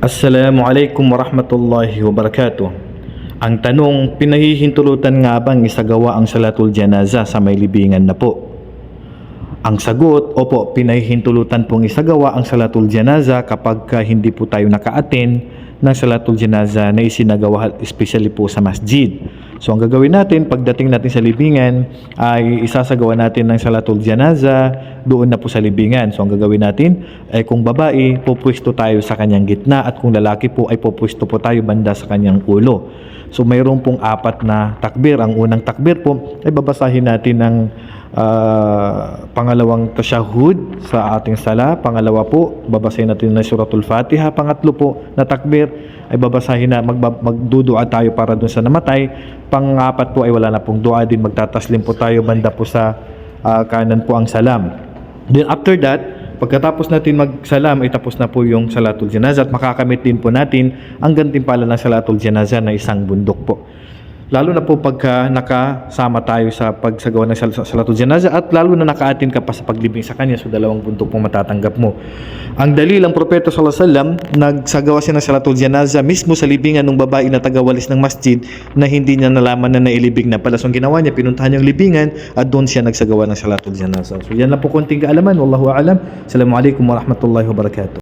Assalamualaikum warahmatullahi wabarakatuh. Ang tanong, pinahihintulutan nga bang isagawa ang salatul janaza sa may libingan na po? Ang sagot, opo, pinahihintulutan pong isagawa ang salatul janaza kapag ka hindi po tayo naka-attend ng salatul janaza na isinagawa especially po sa masjid. So ang gagawin natin pagdating natin sa libingan ay isasagawa natin ng salatul janaza doon na po sa libingan. So ang gagawin natin ay kung babae, pupwesto tayo sa kanyang gitna at kung lalaki po ay pupwesto po tayo banda sa kanyang ulo. So mayroon pong apat na takbir. Ang unang takbir po ay babasahin natin ng ah, pangalawang tashahud sa ating sala. Pangalawa po, babasahin natin ng suratul Fatiha. Pangatlo po na takbir ay babasahin na magba- magdudua tayo para dun sa namatay. Pangapat po ay wala na pong dua din magtataslim po tayo banda po sa ah, kanan po ang salam. Then after that, pagkatapos natin magsalam ay tapos na po yung salatul janazah at makakamit din po natin ang gantimpala ng salatul janazah na isang bundok po. Lalo na po pagka nakasama tayo sa pagsagawa ng sal- salatul janazah at lalo na nakaatin ka pa sa paglibing sa kanya so dalawang bundok po matatanggap mo. Ang dalilang propeta sallallahu alaihi wasallam nagsagawa siya ng salatul janazah mismo sa libingan ng babae na tagawalis ng masjid na hindi niya nalaman na nailibing na pala. So ang ginawa niya, pinuntahan yung libingan at doon siya nagsagawa ng salatul janazah. So yan lang po konting kaalaman. Wallahu a'lam. Assalamualaikum warahmatullahi wabarakatuh.